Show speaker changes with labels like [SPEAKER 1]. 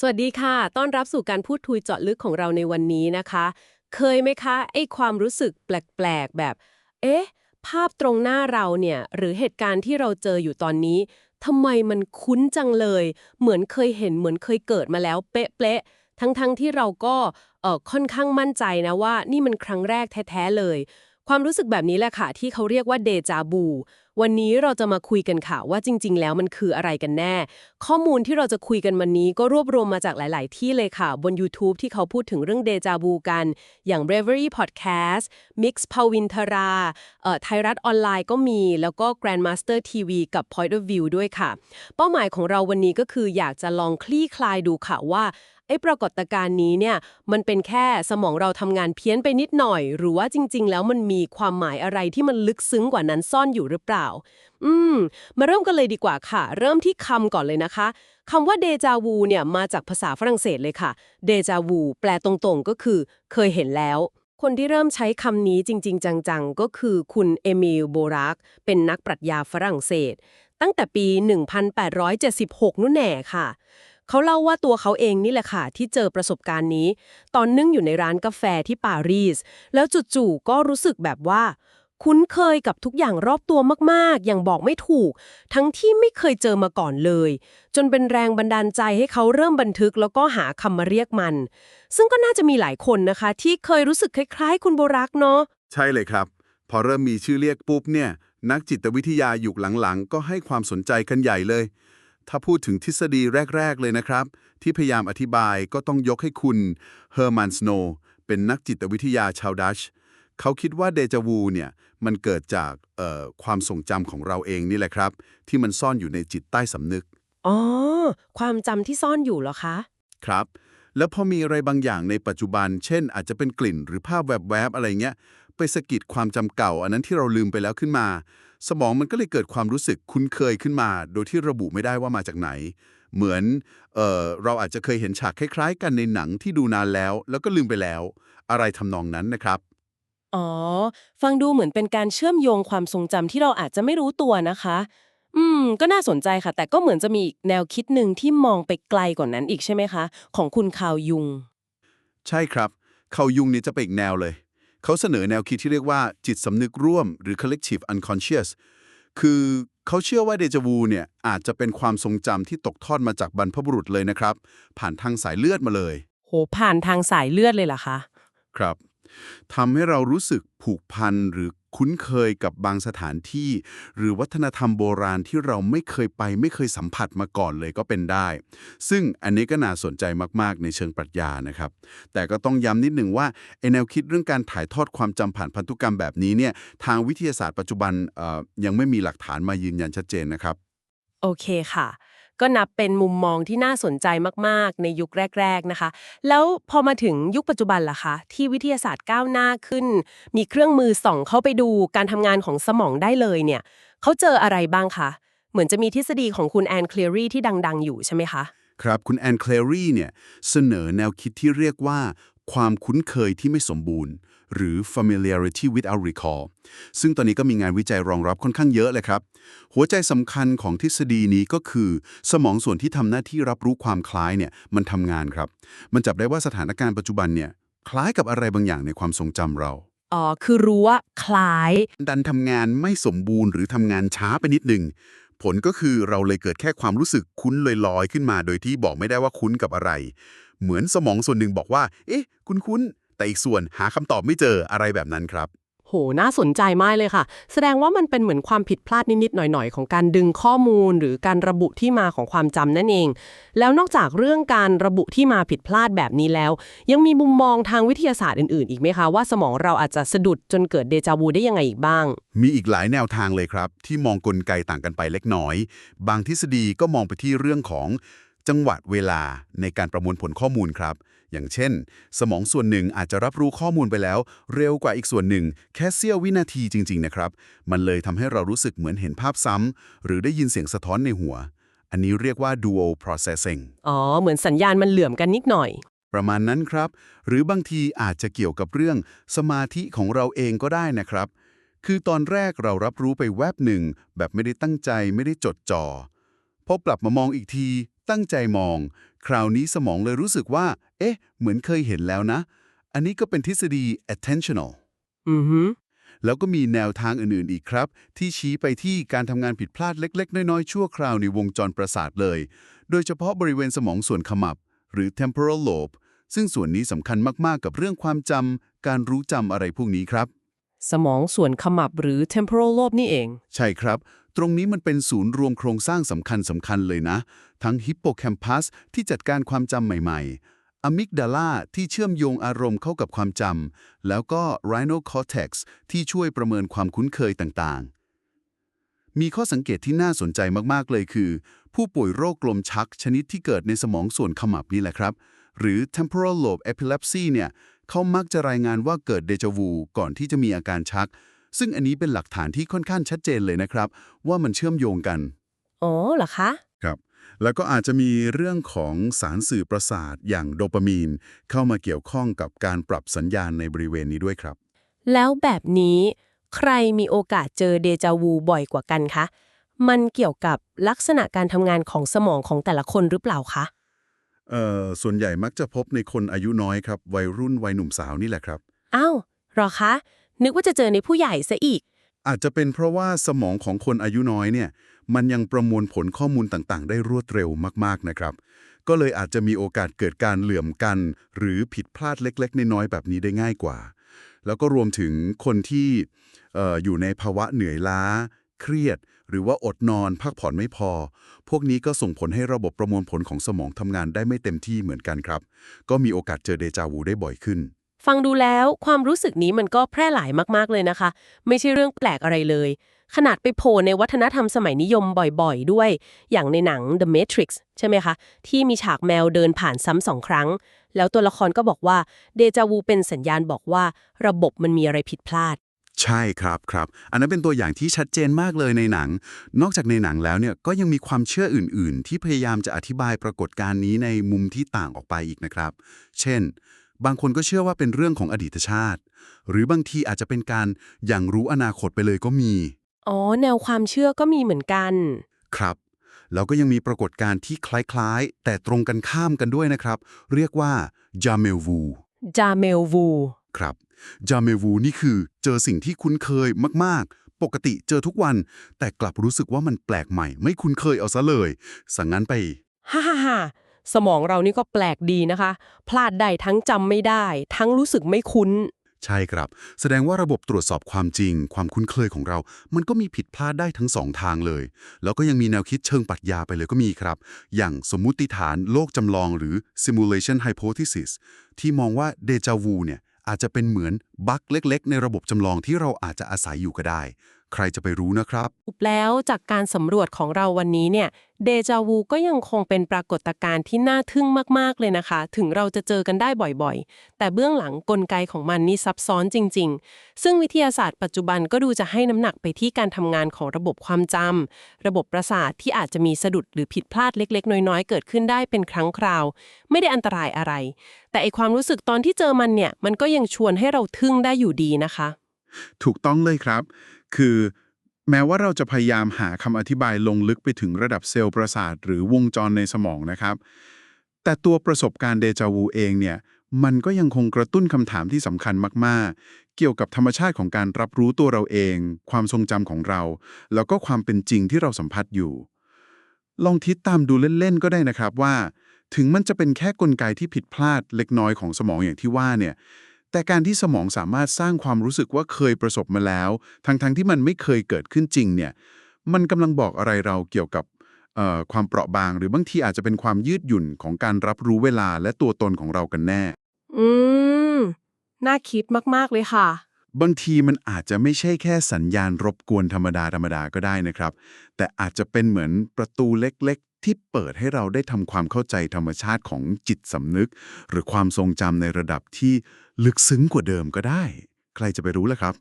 [SPEAKER 1] สวัสดีค่ะ ต้อนรับสู่การพูดคุยเจาะลึกของเราในวันนี้นะคะ เคยไหมคะไอ้ความรู้สึกแปลกๆ แบบ เอ๊ะ ภาพตรงหน้าเราเนี่ย หรือเหตุการณ์ที่เราเจออยู่ตอนนี้ทำไมมันคุ้นจังเลย เหมือนเคยเห็นเหมือนเคยเกิดมาแล้วเป๊ะๆ ทั้งๆที่เราก็เออค่อนข้างมั่นใจนะว่า นี่มันครั้งแรกแท้ๆเลย ความรู้สึกแบบนี้แหละค่ะที่เขาเรียกว่าเดจาบู วันนี้เราจะมาคุยกันค่ะว่าจริง ๆ แล้วมันคืออะไรกันแน่ ข้อมูลที่เราจะคุยกันวันนี้ก็รวบรวมมาจากหลาย ๆ ที่เลยค่ะ บน YouTube ที่เขาพูดถึงเรื่องเดจาบูกัน อย่าง Reverie Podcast Mix ภาวินทราเอ่อไทยรัฐออนไลน์ก็มี แล้วก็ Grandmaster TV กับ Point of View ด้วยค่ะ เป้าหมายของเราวันนี้ก็คืออยากจะลองคลี่คลายดูค่ะว่า ไอ้ปรากฏการณ์นี้เนี่ยมันเป็นแค่สมองเราทำงานเพี้ยนไปนิดหน่อย หรือว่าจริง ๆ แล้วมันมีความหมายอะไรที่มันลึกซึ้งกว่านั้นซ่อนอยู่หรือเปล่า อืม มาเริ่มกันเลยดีกว่าค่ะ เริ่มที่คำก่อนเลยนะคะคำว่าเดจาวูเนี่ยมาจากภาษาฝรั่งเศสเลยค่ะเดจาวูแปลตรงๆ ก็คือ เคยเห็นแล้วคนที่เริ่มใช้คำนี้จริง ๆ จัง ๆ ก็คือคุณเอมิลโบรัก เป็นนักปรัชญาฝรั่งเศส ตั้งแต่ปี 1876 นู่นแน่ค่ะ เขาเล่าว่าตัวเขาเองนี่แหละค่ะ ที่เจอประสบการณ์นี้ ตอนนึ่งอยู่ในร้านกาแฟที่ปารีส แล้วจู่ๆก็รู้สึกแบบว่า คุ้นเคยกับทุกอย่างรอบตัวมากๆ อย่างบอกไม่ถูก ทั้งที่ไม่เคยเจอมาก่อนเลย จนเป็นแรงบันดาลใจให้เขาเริ่มบันทึกแล้วก็หาคำมาเรียกมัน ซึ่งก็น่าจะมีหลายคนนะคะ ที่เคยรู้สึกคล้าย ๆ คุณโบรักเนาะ
[SPEAKER 2] ใช่เลยครับ พอเริ่มมีชื่อเรียกปุ๊บเนี่ย นักจิตวิทยายุคหลังๆ ก็ให้ความสนใจกันใหญ่เลย ถ้าพูดถึงทฤษฎีแรก ๆ เลยนะครับ ที่พยายามอธิบายก็ต้องยกให้คุณเฮอร์มันสโนเป็นนักจิตวิทยาชาวดัช เขาคิดว่าเดจาวูเนี่ยมันเกิดจากเอ่อความทรงจำของเราเองนี่แหละครับ ที่มันซ่อนอยู่ในจิตใต้สำนึก
[SPEAKER 1] อ๋อ ความจำที่ซ่อนอยู่เหรอคะ
[SPEAKER 2] ครับ แล้วพอมีอะไรบางอย่างในปัจจุบัน เช่น อาจจะเป็นกลิ่นหรือภาพแวบๆอะไรเงี้ยไปสะกิดความจำเก่า อันนั้นที่เราลืมไปแล้วขึ้นมา สมองมันก็เลยเกิดความรู้สึกคุ้นเคยขึ้นมา โดยที่ระบุไม่ได้ว่ามาจากไหน เหมือนเออเราอาจจะเคยเห็นฉากคล้ายๆ กันในหนังที่ดูนานแล้ว แล้วก็ลืมไปแล้ว อะไรทำนองนั้นนะครับ
[SPEAKER 1] อ๋อ ฟังดูเหมือนเป็นการเชื่อมโยงความทรงจำที่เราอาจจะไม่รู้ตัวนะคะ อืม ก็น่าสนใจค่ะ แต่ก็เหมือนจะมีอีกแนวคิดหนึ่งที่มองไปไกลกว่านั้นอีกใช่ไหมคะ ของคุณคาวยุง
[SPEAKER 2] ใช่ครับ เขายุงเนี่ยจะไปอีกแนวเลย เขาเสนอแนวคิดที่เรียกว่าจิตสำนึกร่วม หรือ collective unconscious คือเขาเชื่อว่าเดจาวูเนี่ยอาจจะเป็นความทรงจำที่ตกทอดมาจากบรรพบุรุษเลยนะครับ ผ่านทางสายเลือดมาเลย
[SPEAKER 1] โห ผ่านทางสายเลือดเลยเหรอคะ
[SPEAKER 2] ครับ ทำให้เรารู้สึกผูกพันหรือคุ้นเคยกับบางสถานที่ หรือวัฒนธรรมโบราณที่เราไม่เคยไปไม่เคยสัมผัสมาก่อนเลยก็เป็นได้ ซึ่งอันนี้ก็น่าสนใจมาก ๆ ในเชิงปรัชญานะครับ แต่ก็ต้องย้ำนิดหนึ่งว่าไอแนวคิดเรื่องการถ่ายทอดความจำผ่านพันธุกรรมแบบนี้เนี่ยทางวิทยาศาสตร์ปัจจุบันยังไม่มีหลักฐานมายืนยันชัดเจนนะครับ
[SPEAKER 1] โอเคค่ะ ก็นับเป็นมุมมองที่น่าสนใจมากๆ ในยุคแรก ๆนะคะ แล้วพอมาถึงยุคปัจจุบันล่ะคะ ที่วิทยาศาสตร์ก้าวหน้าขึ้น มีเครื่องมือส่องเข้าไปดูการทำงานของสมองได้เลยเนี่ยเขาเจออะไรบ้างคะเหมือนจะมีทฤษฎีของคุณแอนเคลียรีที่ดัง ๆ อยู่ใช่ไหมคะ
[SPEAKER 2] ครับคุณแอนเคลรีเนี่ยเสนอแนวคิดที่เรียกว่า ความคุ้นเคยที่ไม่สมบูรณ์ หรือ familiarity without recall ซึ่งตอนนี้ก็มีงานวิจัยรองรับค่อนข้างเยอะเลยครับ หัวใจสำคัญของทฤษฎีนี้ก็คือ สมองส่วนที่ทำหน้าที่รับรู้ความคล้ายเนี่ยมันทำงานครับ มันจับได้ว่าสถานการณ์ปัจจุบันเนี่ยคล้ายกับอะไรบางอย่างในความทรงจำเรา
[SPEAKER 1] อ๋อ คือรู้ว่าคล้าย
[SPEAKER 2] ดันทำงานไม่สมบูรณ์หรือทำงานช้าไปนิดหนึ่ง ผลก็คือเราเลยเกิดแค่ความรู้สึกคุ้นลอยๆ ขึ้นมา โดยที่บอกไม่ได้ว่าคุ้นกับอะไร เหมือนสมองส่วนหนึ่งบอกว่า เอ๊ะ คุ้นๆ แต่อีกส่วนหาคำตอบไม่เจออะไรแบบนั้นครับ
[SPEAKER 1] โห น่าสนใจมากเลยค่ะ แสดงว่ามันเป็นเหมือนความผิดพลาดนิดๆหน่อยๆ ของการดึงข้อมูลหรือการระบุที่มาของความจำนั่นเอง แล้วนอกจากเรื่องการระบุที่มาผิดพลาดแบบนี้แล้ว ยังมีมุมมองทางวิทยาศาสตร์อื่นๆ อีกไหมคะว่าสมองเราอาจจะสะดุดจนเกิดเดจาวูได้ยังไงอีกบ้าง
[SPEAKER 2] มีอีกหลายแนวทางเลยครับ ที่มองกลไกต่างกันไปเล็กน้อย บางทฤษฎีก็มองไปที่เรื่องของ จังหวะเวลาในการประมวลผลข้อมูลครับ อย่างเช่น สมองส่วนหนึ่งอาจจะรับรู้ข้อมูลไปแล้ว เร็วกว่าอีกส่วนหนึ่ง แค่เสี้ยววินาทีจริง ๆ นะครับ มันเลยทำให้เรารู้สึกเหมือนเห็นภาพซ้ำหรือได้ยินเสียงสะท้อนในหัว อันนี้เรียกว่า dual processing
[SPEAKER 1] อ๋อ เหมือนสัญญาณมันเหลื่อมกันนิดหน่อย
[SPEAKER 2] ประมาณนั้นครับ หรือบางทีอาจจะเกี่ยวกับเรื่องสมาธิของเราเองก็ได้นะครับ คือตอนแรกเรารับรู้ไปแวบหนึ่งแบบไม่ได้ตั้งใจไม่ได้จดจ่อ พอปรับมามองอีกที ตั้งใจมอง คราวนี้สมองเลยรู้สึกว่า เอ๊ะ เหมือนเคยเห็นแล้วนะ อันนี้ก็เป็นทฤษฎี attentional
[SPEAKER 1] อือฮึ
[SPEAKER 2] แล้วก็มีแนวทางอื่นๆอีกครับ ที่ชี้ไปที่การทำงานผิดพลาดเล็ก ๆ น้อย ๆ ชั่วคราวในวงจรประสาทเลย โดยเฉพาะบริเวณสมองส่วนขมับ หรือ temporal lobe ซึ่งส่วนนี้สำคัญมากๆ กับเรื่องความจำการรู้จำอะไรพวกนี้ครับ
[SPEAKER 1] สมองส่วนขมับหรือ temporal lobe นี่เอง
[SPEAKER 2] ใช่ครับ ตรงนี้มันเป็นศูนย์รวมโครงสร้างสำคัญสำคัญเลยนะ ทั้งฮิปโปแคมปัสที่จัดการความจำใหม่ ๆอะมิกดาลาที่เชื่อมโยงอารมณ์เข้ากับความจำแล้วก็ rhino cortex ที่ช่วยประเมินความคุ้นเคยต่างๆ มีข้อสังเกตที่น่าสนใจมากๆเลยคือ ผู้ป่วยโรคกลมชักชนิดที่เกิดในสมองส่วนขมับนี่แหละครับ หรือ temporal lobe epilepsy เนี่ยเขามักจะรายงานว่าเกิดเดจาวูก่อนที่จะมีอาการชัก ซึ่งอันนี้เป็นหลักฐานที่ค่อนข้างชัดเจนเลยนะครับ ว่ามันเชื่อมโยงกัน
[SPEAKER 1] อ๋อเหรอคะ
[SPEAKER 2] ครับแล้วก็อาจจะมีเรื่องของสารสื่อประสาทอย่างโดปามีน เข้ามาเกี่ยวข้องกับการปรับสัญญาณในบริเวณนี้ด้วยครับ
[SPEAKER 1] แล้วแบบนี้ใครมีโอกาสเจอเดจาวูบ่อยกว่ากันคะ มันเกี่ยวกับลักษณะการทำงานของสมองของแต่ละคนหรือเปล่าคะ
[SPEAKER 2] เอ่อ ส่วนใหญ่มักจะพบในคนอายุน้อยครับ วัยรุ่นวัยหนุ่มสาวนี่แหละครับ
[SPEAKER 1] อ้าวเหรอคะ นึกว่าจะเจอในผู้ใหญ่ซะอีก
[SPEAKER 2] อาจจะเป็นเพราะว่าสมองของคนอายุน้อยเนี่ยมันยังประมวลผลข้อมูลต่างๆ ได้รวดเร็วมากๆนะครับ ก็เลยอาจจะมีโอกาสเกิดการเหลื่อมกัน หรือผิดพลาดเล็ก ๆ น้อยๆแบบนี้ได้ง่ายกว่า แล้วก็รวมถึงคนที่อออยู่ในภาวะเหนื่อยล้า เครียด หรือว่าอดนอน พักผ่อนไม่พอ พวกนี้ก็ส่งผลให้ระบบประมวลผลของสมองทำงานได้ไม่เต็มที่เหมือนกันครับ ก็มีโอกาสเจอเดจาวูได้บ่อยขึ้น
[SPEAKER 1] ฟังดูแล้วความรู้สึกนี้มันก็แพร่หลายมากๆเลยนะคะ ไม่ใช่เรื่องแปลกอะไรเลย ขนาดไปโผล่ในวัฒนธรรมสมัยนิยมบ่อยๆ ด้วย อย่างในหนัง The Matrix ใช่ไหมคะ ที่มีฉากแมวเดินผ่านซ้ำสองครั้ง แล้วตัวละครก็บอกว่าเดจาวูเป็นสัญญาณบอกว่า ระบบมันมีอะไรผิดพลาด
[SPEAKER 2] ใช่ครับครับ อันนั้นเป็นตัวอย่างที่ชัดเจนมากเลยในหนัง นอกจากในหนังแล้วเนี่ยก็ยังมีความเชื่ออื่น ๆ ที่พยายามจะอธิบายปรากฏการณ์นี้ในมุมที่ต่างออกไปอีกนะครับ เช่น บางคนก็เชื่อว่าเป็นเรื่องของอดีตชาติ หรือบางทีอาจจะเป็นการอย่างรู้อนาคตไปเลยก็มี
[SPEAKER 1] อ๋อ แนวความเชื่อก็มีเหมือนกัน
[SPEAKER 2] ครับแล้วก็ยังมีปรากฏการณ์ที่คล้ายๆ แต่ตรงกันข้ามกันด้วยนะครับ เรียกว่าจาเมลวู
[SPEAKER 1] จาเมลวู
[SPEAKER 2] ครับจาเมวูนี่คือเจอสิ่งที่คุ้นเคยมากๆ ปกติเจอทุกวัน แต่กลับรู้สึกว่ามันแปลกใหม่ ไม่คุ้นเคยเอาซะเลย สั่งงั้นไป
[SPEAKER 1] ฮ่าฮ่าฮ่า สมองเรานี่ก็แปลกดีนะคะ พลาดได้ทั้งจำไม่ได้ ทั้งรู้สึกไม่คุ้น
[SPEAKER 2] ใช่ครับ แสดงว่าระบบตรวจสอบความจริง ความคุ้นเคยของเรา มันก็มีผิดพลาดได้ทั้งสองทางเลย แล้วก็ยังมีแนวคิดเชิงปรัชญาไปเลยก็มีครับ อย่างสมมุติฐานโลกจำลองหรือ simulation hypothesis ที่มองว่าเดจาวูเนี่ยอาจจะเป็นเหมือนบั๊กเล็ก ๆ ในระบบจำลองที่เราอาจจะอาศัยอยู่ก็ได้ ใครจะไปรู้นะครับ
[SPEAKER 1] แล้วจากการสำรวจของเราวันนี้เนี่ยเดจาวูก็ยังคงเป็นปรากฏการณ์ที่น่าทึ่งมาก ๆ เลยนะคะ ถึงเราจะเจอกันได้บ่อยๆ แต่เบื้องหลังกลไกของมันนี่ซับซ้อนจริง ๆ ซึ่งวิทยาศาสตร์ปัจจุบันก็ดูจะให้น้ำหนักไปที่การทำงานของระบบความจำระบบประสาทที่อาจจะมีสะดุดหรือผิดพลาดเล็ก ๆ น้อย ๆ เกิดขึ้นได้เป็นครั้งคราว ไม่ได้อันตรายอะไร แต่ไอความรู้สึกตอนที่เจอมันเนี่ยมันก็ยังชวนให้เราทึ่งได้อยู่ดีนะคะ
[SPEAKER 3] ถูกต้องเลยครับ คือแม้ว่าเราจะพยายามหาคำอธิบายลงลึกไปถึงระดับเซลล์ประสาท หรือวงจรในสมองนะครับ แต่ตัวประสบการณ์เดจาวูเองเนี่ย มันก็ยังคงกระตุ้นคำถามที่สำคัญมาก ๆ เกี่ยวกับธรรมชาติของการรับรู้ตัวเราเอง ความทรงจำของเรา แล้วก็ความเป็นจริงที่เราสัมผัสอยู่ ลองทิศตามดูเล่น ๆ ก็ได้นะครับว่า ถึงมันจะเป็นแค่กลไกที่ผิดพลาดเล็กน้อยของสมองอย่างที่ว่าเนี่ย แต่การที่สมองสามารถสร้างความรู้สึกว่าเคยประสบมาแล้ว ทั้งๆทที่มันไม่เคยเกิดขึ้นจริงเนี่ย มันกำลังบอกอะไรเราเกี่ยวกับเอ่อความเปราะบาง หรือบางทีอาจจะเป็นความยืดหยุ่นของการรับรู้เวลาและตัวตนของเรากันแน่
[SPEAKER 1] อืม น่าคิดมากๆเลยค่ะ
[SPEAKER 3] บางทีมันอาจจะไม่ใช่แค่สัญญาณรบกวนธรรมดาธรรมดาก็ได้นะครับ แต่อาจจะเป็นเหมือนประตูเล็กๆ ที่เปิดให้เราได้ทำความเข้าใจธรรมชาติของจิตสำนึก หรือความทรงจำในระดับที่ ลึกซึ้งกว่าเดิมก็ได้ ใครจะไปรู้ล่ะครับ